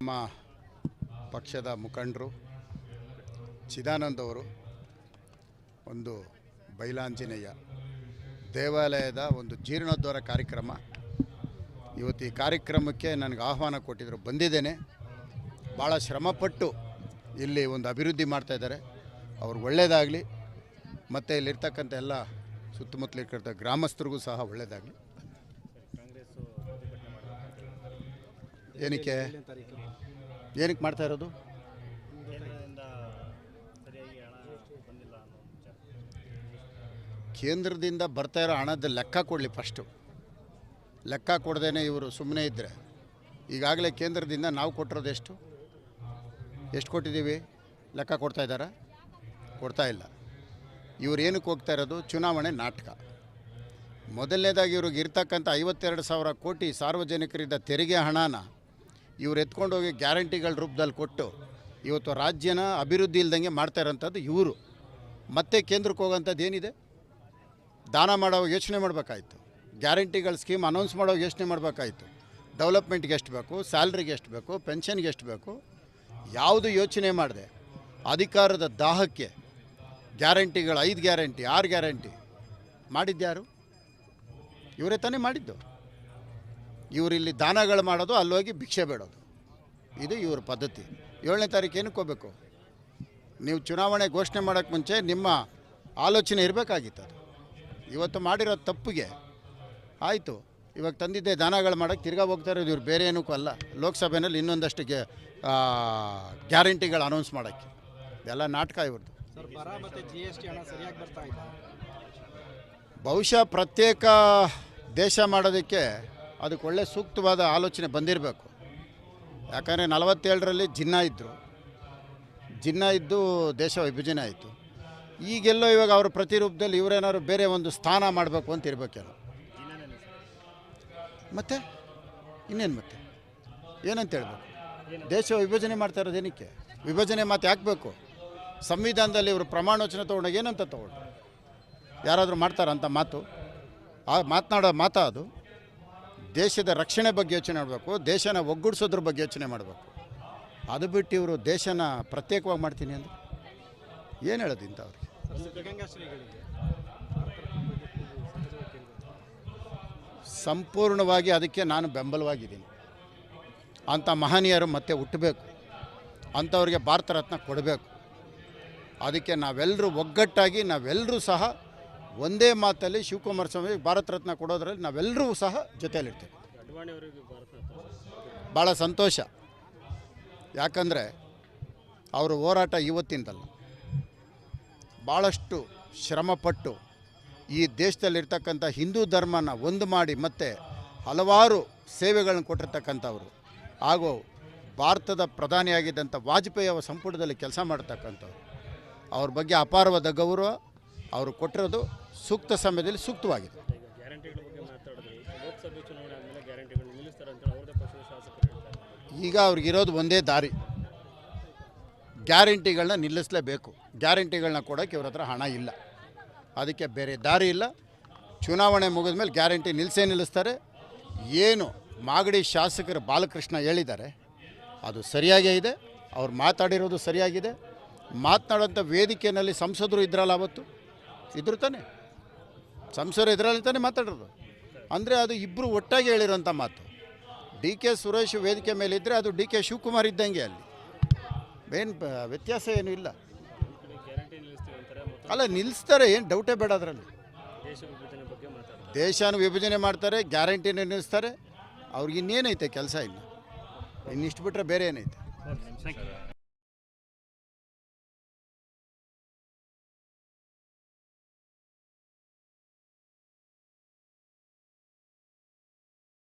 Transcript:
ನಮ್ಮ ಪಕ್ಷದ ಮುಖಂಡರು ಚಿದಾನಂದ್ ಅವರು, ಒಂದು ಬೈಲಾಂಜನೇಯ ದೇವಾಲಯದ ಒಂದು ಜೀರ್ಣೋದ್ಧಾರ ಕಾರ್ಯಕ್ರಮ. ಇವತ್ತು ಈ ಕಾರ್ಯಕ್ರಮಕ್ಕೆ ನನಗೆ ಆಹ್ವಾನ ಕೊಟ್ಟಿದ್ದರು ಬಂದಿದ್ದೇನೆ. ಭಾಳ ಶ್ರಮಪಟ್ಟು ಇಲ್ಲಿ ಒಂದು ಅಭಿವೃದ್ಧಿ ಮಾಡ್ತಾಯಿದ್ದಾರೆ ಅವ್ರಿಗೆ ಅವ್ರು ಒಳ್ಳೆಯದಾಗಲಿ ಮತ್ತು ಇಲ್ಲಿರ್ತಕ್ಕಂಥ ಎಲ್ಲ ಸುತ್ತಮುತ್ತಲಿರ್ತಕ್ಕಂಥ ಗ್ರಾಮಸ್ಥರಿಗೂ ಸಹ ಒಳ್ಳೆಯದಾಗಲಿ ಏನಕ್ಕೆ ಏನಕ್ಕೆ ಮಾಡ್ತಾ ಇರೋದು? ಕೇಂದ್ರದಿಂದ ಬರ್ತಾ ಇರೋ ಹಣದ ಲೆಕ್ಕ ಕೊಡಲಿ ಫಸ್ಟು ಲೆಕ್ಕ ಕೊಡದೇನೆ ಇವರು ಸುಮ್ಮನೆ ಇದ್ದರೆ ಈಗಾಗಲೇ ಕೇಂದ್ರದಿಂದ ನಾವು ಕೊಟ್ಟಿರೋದು ಎಷ್ಟು? ಎಷ್ಟು ಕೊಟ್ಟಿದ್ದೀವಿ? ಲೆಕ್ಕ ಕೊಡ್ತಾ ಇದ್ದಾರಾ? ಕೊಡ್ತಾ ಇಲ್ಲ. ಇವ್ರು ಏನಕ್ಕೆ ಹೋಗ್ತಾ ಇರೋದು? ಚುನಾವಣೆ ನಾಟಕ. ಮೊದಲನೇದಾಗಿ ಇವ್ರಿಗೆ ಇರ್ತಕ್ಕಂಥ ಐವತ್ತೆರಡು ಸಾವಿರ ಕೋಟಿ ಸಾರ್ವಜನಿಕರಿಂದ ತೆರಿಗೆ ಹಣನ ಇವ್ರು ಎತ್ಕೊಂಡೋಗಿ ಗ್ಯಾರಂಟಿಗಳ ರೂಪದಲ್ಲಿ ಕೊಟ್ಟು ಇವತ್ತು ರಾಜ್ಯನ ಅಭಿವೃದ್ಧಿ ಇಲ್ದಂಗೆ ಮಾಡ್ತಾ ಇರೋಂಥದ್ದು ಇವರು. ಮತ್ತೆ ಕೇಂದ್ರಕ್ಕೆ ಹೋಗೋಂಥದ್ದು ಏನಿದೆ? ದಾನ ಮಾಡೋ ಯೋಚನೆ ಮಾಡಬೇಕಾಯಿತು. ಗ್ಯಾರಂಟಿಗಳ ಸ್ಕೀಮ್ ಅನೌನ್ಸ್ ಮಾಡೋ ಯೋಚನೆ ಮಾಡಬೇಕಾಯ್ತು. ಡೆವಲಪ್ಮೆಂಟ್ಗೆ ಎಷ್ಟು ಬೇಕು, ಸ್ಯಾಲ್ರಿಗೆ ಎಷ್ಟು ಬೇಕು, ಪೆನ್ಷನ್ಗೆ ಎಷ್ಟು ಬೇಕು, ಯಾವುದು ಯೋಚನೆ ಮಾಡಿದೆ ಅಧಿಕಾರದ ದಾಹಕ್ಕೆ ಗ್ಯಾರಂಟಿಗಳು ಐದು ಗ್ಯಾರಂಟಿ, ಆರು ಗ್ಯಾರಂಟಿ ಮಾಡಿದ್ಯಾರು? ಇವರೇ ತಾನೇ ಮಾಡಿದ್ದು. ಇವರಿಲ್ಲಿ ದಾನಗಳು ಮಾಡೋದು ಅಲ್ಲೋಗಿ ಭಿಕ್ಷೆ ಬೇಡೋದು. ಇದು ಇವ್ರ ಪದ್ಧತಿ. ಏಳನೇ ತಾರೀಕು ಏನಕ್ಕೆ ಹೋಗ್ಬೇಕು? ನೀವು ಚುನಾವಣೆ ಘೋಷಣೆ ಮಾಡೋಕ್ಕೆ ಮುಂಚೆ ನಿಮ್ಮ ಆಲೋಚನೆ ಇರಬೇಕಾಗಿತ್ತು ಅದು. ಇವತ್ತು ಮಾಡಿರೋ ತಪ್ಪಿಗೆ ಆಯಿತು. ಇವಾಗ ತಂದಿದ್ದೆ ದಾನಗಳು ಮಾಡೋಕ್ಕೆ ತಿರ್ಗಾ ಹೋಗ್ತಾ ಇರೋದು ಇವ್ರು ಬೇರೆ ಏನಕ್ಕೂ ಅಲ್ಲ. ಲೋಕಸಭೆಯಲ್ಲಿ ಇನ್ನೊಂದಷ್ಟು ಗೆ ಗ್ಯಾರಂಟಿಗಳು ಅನೌನ್ಸ್ ಮಾಡೋಕ್ಕೆ. ಇದೆಲ್ಲ ನಾಟಕ ಇವ್ರದ್ದು ಬಹುಶಃ ಪ್ರತ್ಯೇಕ ದೇಶ ಮಾಡೋದಕ್ಕೆ ಅದಕ್ಕೆ ಒಳ್ಳೆ ಸೂಕ್ತವಾದ ಆಲೋಚನೆ ಬಂದಿರಬೇಕು. ಯಾಕಂದರೆ ನಲವತ್ತೇಳರಲ್ಲಿ ಜಿನ್ನ ಇದ್ದರು ಜಿನ್ನ ಇದ್ದು ದೇಶ ವಿಭಜನೆ ಆಯಿತು. ಈಗೆಲ್ಲೋ ಇವಾಗ ಅವರ ಪ್ರತಿರೂಪದಲ್ಲಿ ಇವರೇನಾದ್ರು ಬೇರೆ ಒಂದು ಸ್ಥಾನ ಮಾಡಬೇಕು ಅಂತ ಇರಬೇಕೆಲ್ಲ ಮತ್ತೆ? ಇನ್ನೇನು ಮತ್ತೆ? ಏನಂತ ಹೇಳ್ಬೇಕು? ದೇಶ ವಿಭಜನೆ ಮಾಡ್ತಾ ಇರೋದು ಏನಕ್ಕೆ? ವಿಭಜನೆ ಮಾತು ಹಾಕ್ಬೇಕು. ಸಂವಿಧಾನದಲ್ಲಿ ಇವರು ಪ್ರಮಾಣವಚನ ತೊಗೊಂಡಾಗ ಏನಂತ ತೊಗೊಂಡು ಯಾರಾದರೂ ಮಾಡ್ತಾರಂತ ಮಾತು? ಆ ಮಾತನಾಡೋ ಮಾತಾ ಅದು? ದೇಶದ ರಕ್ಷಣೆ ಬಗ್ಗೆ ಯೋಚನೆ ಮಾಡಬೇಕು, ದೇಶನ ಒಗ್ಗೂಡಿಸೋದ್ರ ಬಗ್ಗೆ ಯೋಚನೆ ಮಾಡಬೇಕು. ಅದು ಬಿಟ್ಟು ಇವರು ದೇಶನ ಪ್ರತ್ಯೇಕವಾಗಿ ಮಾಡ್ತೀನಿ ಅಂದರೆ ಏನು ಹೇಳೋದು ಇಂಥವ್ರಿಗೆ? ಸಂಪೂರ್ಣವಾಗಿ ಅದಕ್ಕೆ ನಾನು ಬೆಂಬಲವಾಗಿದ್ದೀನಿ. ಅಂಥ ಮಹನೀಯರು ಮತ್ತೆ ಹುಟ್ಟಬೇಕು. ಅಂಥವ್ರಿಗೆ ಭಾರತ ರತ್ನ ಕೊಡಬೇಕು. ಅದಕ್ಕೆ ನಾವೆಲ್ಲರೂ ಒಗ್ಗಟ್ಟಾಗಿ ನಾವೆಲ್ಲರೂ ಸಹ ಒಂದೇ ಮಾತಲ್ಲಿ ಶಿವಕುಮಾರ ಸ್ವಾಮಿ ಭಾರತ ರತ್ನ ಕೊಡೋದ್ರಲ್ಲಿ ನಾವೆಲ್ಲರೂ ಸಹ ಜೊತೆಯಲ್ಲಿರ್ತೀವಿ. ಭಾಳ ಸಂತೋಷ. ಯಾಕಂದರೆ ಅವರು ಹೋರಾಟ ಇವತ್ತಿಂದಲ್ಲ. ಭಾಳಷ್ಟು ಶ್ರಮಪಟ್ಟು ಈ ದೇಶದಲ್ಲಿರ್ತಕ್ಕಂಥ ಹಿಂದೂ ಧರ್ಮನ ಒಂದು ಮಾಡಿ ಮತ್ತೆ ಹಲವಾರು ಸೇವೆಗಳನ್ನು ಕೊಟ್ಟಿರ್ತಕ್ಕಂಥವ್ರು. ಹಾಗೂ ಭಾರತದ ಪ್ರಧಾನಿಯಾಗಿದ್ದಂಥ ವಾಜಪೇಯಿ ಅವರ ಸಂಪುಟದಲ್ಲಿ ಕೆಲಸ ಮಾಡ್ತಕ್ಕಂಥವ್ರು. ಅವ್ರ ಬಗ್ಗೆ ಅಪಾರವಾದ ಗೌರವ, ಅವರು ಕೊಟ್ಟಿರೋದು ಸೂಕ್ತ ಸಮಯದಲ್ಲಿ ಸೂಕ್ತವಾಗಿದೆ. ಈಗ ಅವ್ರಿಗಿರೋದು ಒಂದೇ ದಾರಿ. ಗ್ಯಾರಂಟಿಗಳನ್ನ ನಿಲ್ಲಿಸಲೇಬೇಕು. ಗ್ಯಾರಂಟಿಗಳನ್ನ ಕೊಡೋಕ್ಕೆ ಇವ್ರ ಹತ್ರ ಹಣ ಇಲ್ಲ. ಅದಕ್ಕೆ ಬೇರೆ ದಾರಿ ಇಲ್ಲ. ಚುನಾವಣೆ ಮುಗಿದ ಮೇಲೆ ಗ್ಯಾರಂಟಿ ನಿಲ್ಲಿಸೇ ನಿಲ್ಲಿಸ್ತಾರೆ. ಏನು ಮಾಗಡಿ ಶಾಸಕರು ಬಾಲಕೃಷ್ಣ ಹೇಳಿದ್ದಾರೆ ಅದು ಸರಿಯಾಗೇ ಇದೆ. ಅವ್ರು ಮಾತಾಡಿರೋದು ಸರಿಯಾಗಿದೆ. ಮಾತನಾಡೋಂಥ ವೇದಿಕೆಯಲ್ಲಿ ಸಂಸದರು ಇದ್ರಲ್ಲ ಅವತ್ತು. ಇದ್ರು ತಾನೆ. ಸಂಸದರು ಇದರಲ್ಲಿ ತಾನೇ ಮಾತಾಡೋದು. ಅಂದರೆ ಅದು ಇಬ್ಬರು ಒಟ್ಟಾಗಿ ಹೇಳಿರೋಂಥ ಮಾತು. ಡಿ ಕೆ ಸುರೇಶ್ ವೇದಿಕೆ ಮೇಲೆ ಇದ್ದರೆ ಅದು ಡಿ ಕೆ ಶಿವಕುಮಾರ್ ಇದ್ದಂಗೆ ಅಲ್ಲಿ. ಏನು ವ್ಯತ್ಯಾಸ ಏನೂ ಇಲ್ಲ. ಅಲ್ಲ ನಿಲ್ಲಿಸ್ತಾರೆ ಏನು ಡೌಟೇ ಬೇಡ ಅದರಲ್ಲಿ. ದೇಶನ ವಿಭಜನೆ ಮಾಡ್ತಾರೆ ಗ್ಯಾರಂಟಿನ ನಿಲ್ಲಿಸ್ತಾರೆ ಅವ್ರಿಗೆ ಇನ್ನೇನೈತೆ ಕೆಲಸ ಇನ್ನು? ಇನ್ನಿಷ್ಟು ಬಿಟ್ಟರೆ ಬೇರೆ ಏನೈತೆ?